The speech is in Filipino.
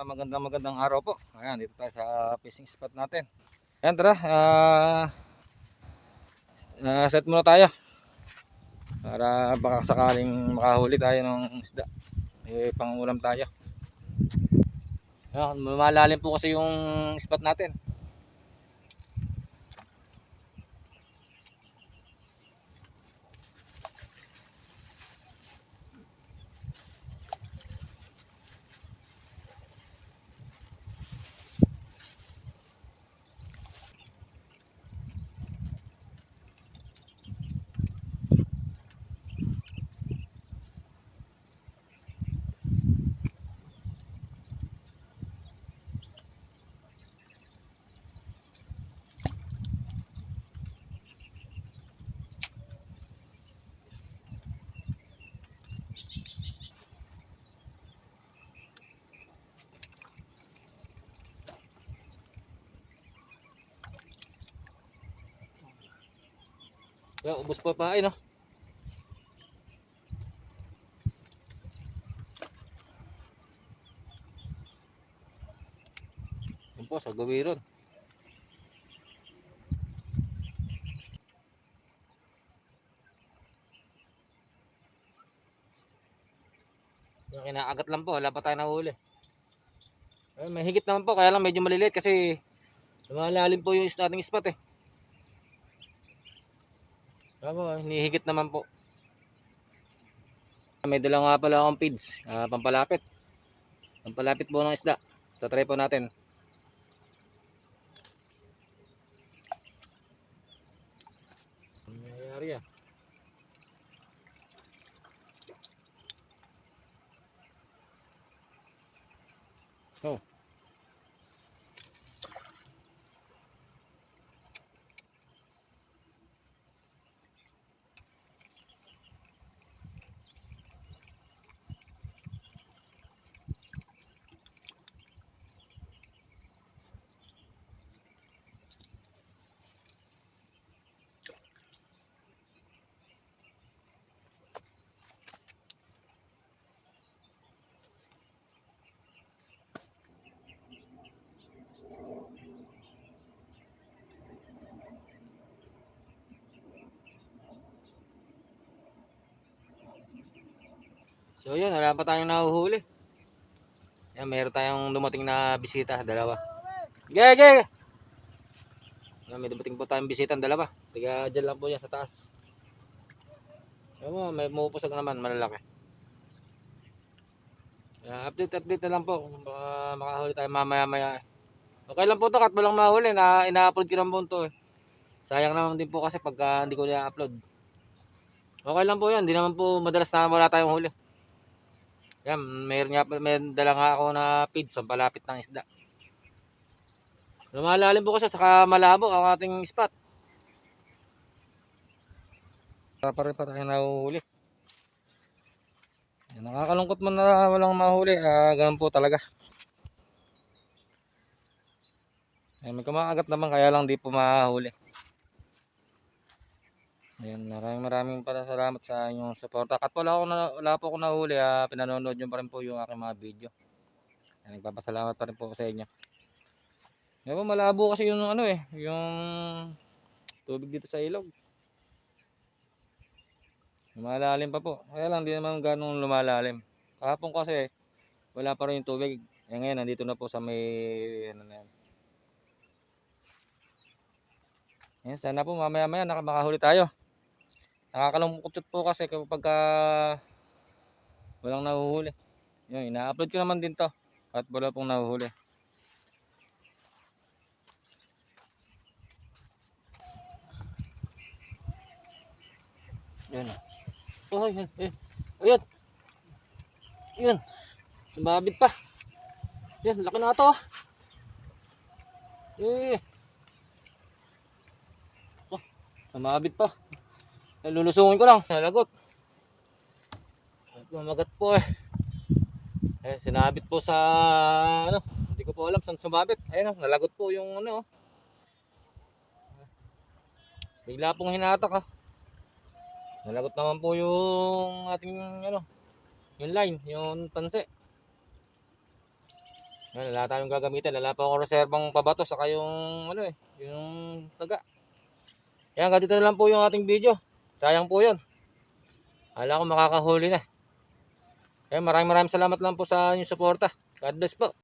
Ah, magandang magandang araw po. Ayan, dito tayo sa fishing spot natin. Ayan, tara. ah ah, set muna tayo. Para baka sakaling makahuli tayo ng isda. Eh, pangulam tayo. Ayan, malalim po kasi yung spot natin. Ayan, ubos pa pa ay no. Po, sa gawiron. Yung kinaagat lang po, wala pa tayo nahuli. Eh, may higit naman po, kaya lang medyo maliliit kasi lumalalim po yung ating spot eh. Tama, hinihigit naman po. May dala nga pala akong feeds, ah, pampalapit. Pampalapit po ng isda. Tatry po natin. Nangyayari ah? Oh. So yun, wala pa tayong nahuhuli. Yan, meron tayong dumating na bisita, dalawa. Ge, ge! Yan, may dumating po tayong bisita, dalawa. Tiga dyan lang po yan sa taas. Yan mo, may mupusag naman, malalaki. Yan, update, update na lang po. Baka makahuli tayo mamaya maya. Okay lang po to, kat walang mahuli. Na, ina-upload ko lang po to eh. Sayang naman din po kasi pagka hindi ko na-upload. Okay lang po yan, hindi naman po madalas na wala tayong huli. Yan, mayroon nga, may dala nga ako na feed sa palapit ng isda. Lumalalim po kasi saka malabo ang ating spot. Pa rin pa tayo nahuhuli. Nakakalungkot man na walang mahuli. Ah, ganun po talaga. Yan, may kumakagat naman kaya lang di po mahuli. Ayan, maraming maraming pala salamat sa inyong suporta. Kat wala, ako na, wala po ako nahuli, ah, pinanonood nyo pa rin po yung aking mga video. Ayan, nagpapasalamat pa rin po sa inyo. Ngayon po, malabo kasi yung ano eh, yung tubig dito sa ilog. Lumalalim pa po. Kaya lang, di naman ganun lumalalim. Kahapon kasi, wala pa rin yung tubig. Eh ngayon, nandito na po sa may, ano na yan. Ayan, sana po mamaya maya nakamakahuli tayo. Nakakalungkot po kasi kapag ka walang nahuhuli. Yun, ina-upload ko naman din to. At wala pong nahuhuli. Yan. Oh, yan. Eh. Ayun. Yun. Sumabit pa. Yan, laki na ito. ah. Eh. Oh, sumabit pa. Eh, Lulusungin ko lang. Nalagot. Gumagat po eh. Eh, sinabit po sa ano. Hindi ko po alam saan sumabit. Ayun oh, nalagot po yung ano. oh. Bigla pong hinatak ah. Nalagot naman po yung ating ano. Yung line, yung panse. Yan, wala tayong gagamitin. Wala pa akong reserbang pabato saka yung ano eh, yung taga. Yan, ganito na lang po yung ating video. Sayang po yun. Ala ko makakahuli na. Yan, maraming maraming salamat lang po sa inyong suporta. God bless po.